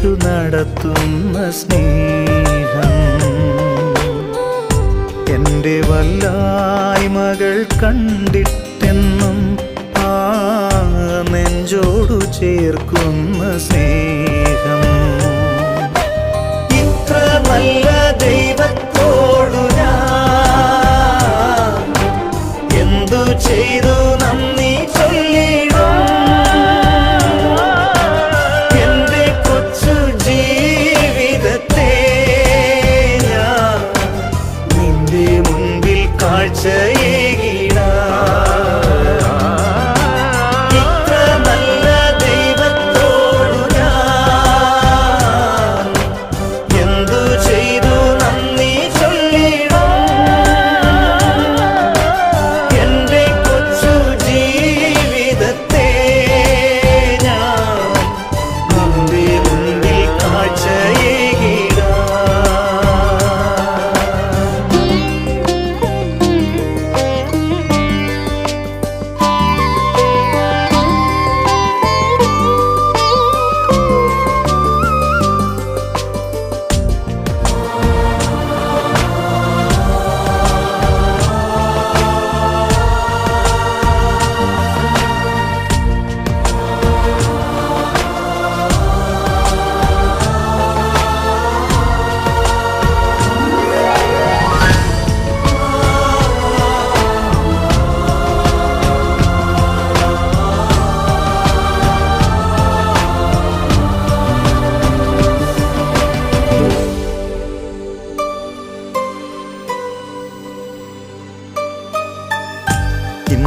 കൈപിടിച്ചു നടത്തുന്ന സ്നേഹം. എന്റെ വല്ലായ്മകൾ കണ്ടിട്ടെന്നും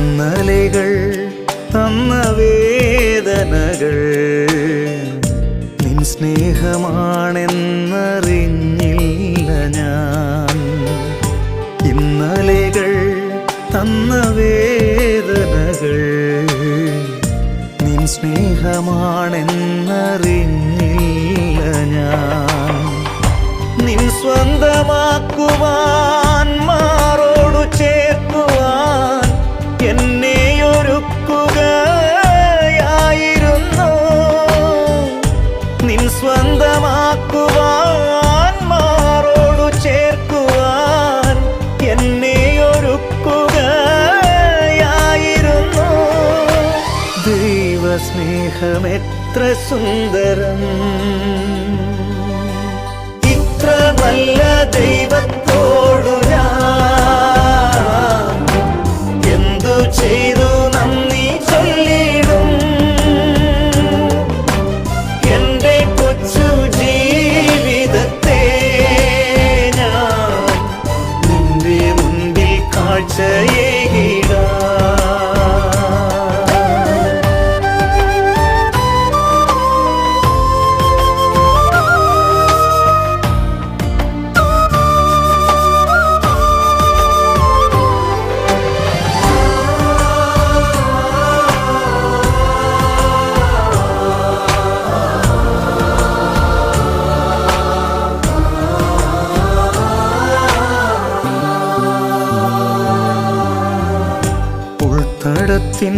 ഇന്നലെകൾ തന്ന വേദനകൾ. നിൻ സ്നേഹമാണെന്നറിഞ്ഞില്ല ഞാൻ. ഇന്നലകൾ തന്ന വേദനകൾ. നിൻ സ്നേഹമാണെന്നറിഞ്ഞില്ല ഞാൻ. നിൻ സ്വന്തമാക്കുവാൻ ദൈവസ്നേഹമെത്ര സുന്ദരം. ഇത്ര നല്ല ദൈവത്തോടു എന്തു ചെയ്തു നന്ദി ചൊല്ലിടും. എന്റെ കൊച്ചു ജീവിതത്തെ ഞാൻ. നിന്റെ മുൻപിൽ കാഴ്ചയേകിടാം ഉൾത്തടത്തിൻ